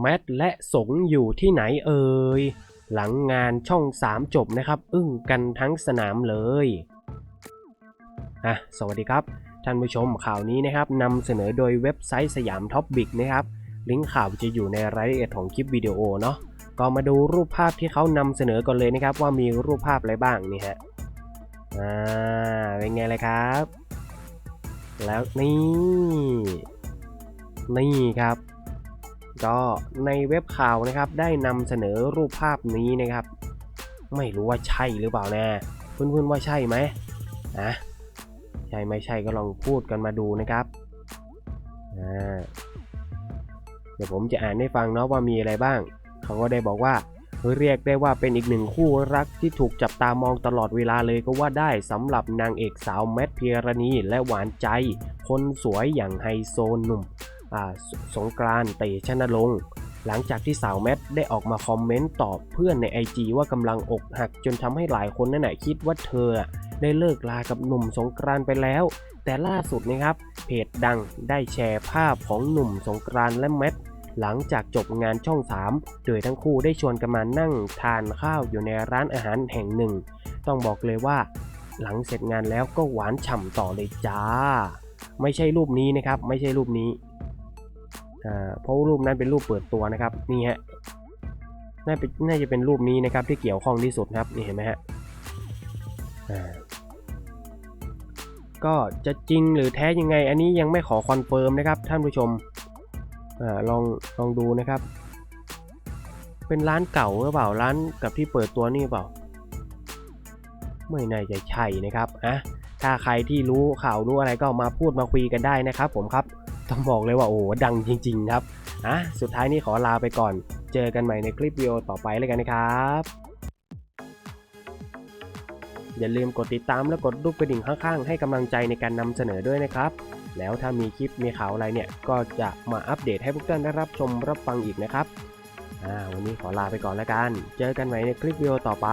แมทและสงอยู่ที่ไหนเอ่ย หลังงานช่อง3จบนะครับ อึ้งกันทั้งสนามเลยอะสวัสดีครับ ท่านผู้ชมข่าวนี้นะครับนำเสนอโดยเว็บไซต์สยามท็อปบิกนะครับ ลิงก์ข่าวจะอยู่ในรายละเอียดของคลิปวิดีโอเนาะก็มาดูรูปภาพที่เขานำเสนอก่อนเลยนะครับ ว่ามีรูปภาพอะไรบ้างนี่ฮะอ่าเป็นไงเลยครับ แล้วนี่ นี่ครับ ก็ในเว็บข่าวนะครับได้นำเสนอรูปภาพนี้นะครับ ไม่รู้ว่าใช่หรือเปล่านะเพื่อนๆว่าใช่ไหมนะใช่ไม่ใช่ก็ลองพูดกันมาดูนะครับเดี๋ยวผมจะอ่านให้ฟังเนาะว่ามีอะไรบ้าง เขาก็ได้บอกว่าเรียกได้ว่าเป็นอีกหนึ่งคู่รักที่ถูกจับตามองตลอดเวลาเลยก็ว่าได้สำหรับนางเอกสาวแมทเพียรณีและหวานใจ คนสวยอย่างไฮโซหนุ่ม สงกรานต์เตชนรงหลังจากที่สาวแมทได้ออกมาคอมเมนต์ตอบเพื่อนใน IG ว่ากำลังอกหักจนทำให้หลายคนนั่นแหละคิดว่าเธอได้เลิกลากับหนุ่มสงกรานต์ไปแล้ว แต่ล่าสุดนะครับ เพจดังได้แชร์ภาพของหนุ่มสงกรานต์และแมทหลังจากจบงานช่อง 3 โดยทั้งคู่ได้ชวนกันมานั่งทานข้าวอยู่ในร้านอาหารแห่งหนึ่ง ต้องบอกเลยว่า หลังเสร็จงานแล้วก็หวานฉ่ำต่อเลยจ้า ไม่ใช่รูปนี้นะครับ ไม่ใช่รูปนี้ เพราะรูปนั้นเป็นรูปเปิดตัวนะครับนี่ฮะน่าเป็นน่าจะเป็นรูปนี้นะครับที่เกี่ยวข้องที่สุดครับนี่เห็นไหมฮะก็จะจริงหรือแท้ยังไง อันนี้ยังไม่ขอคอนเฟิร์มนะครับท่านผู้ชมอลองลองดูนะครับ เป็นร้านเก่าหรือเปล่าร้านกับที่เปิดตัวนี่เปล่า ไม่น่าจะใช่นะครับอะถ้าใครที่รู้ข่าวรู้อะไรก็มาพูดมาคุยกันได้นะครับผมครับ ต้องบอกเลยว่าโอ้ดังจริง ๆ ครับอะสุดท้ายนี้ขอลาไปก่อน เจอกันใหม่ในคลิปวิดีโอต่อไปเลยกันนะครับ อย่าลืมกดติดตามและกดรูปกระดิ่งข้างๆ ให้กำลังใจในการนำเสนอด้วยนะครับ แล้วถ้ามีคลิปมีข่าวอะไรเนี่ย ก็จะมาอัปเดตให้พวกท่านได้รับชมรับฟังอีกนะครับวันนี้ขอลาไปก่อนแล้วกัน เจอกันใหม่ในคลิปวิดีโอต่อไป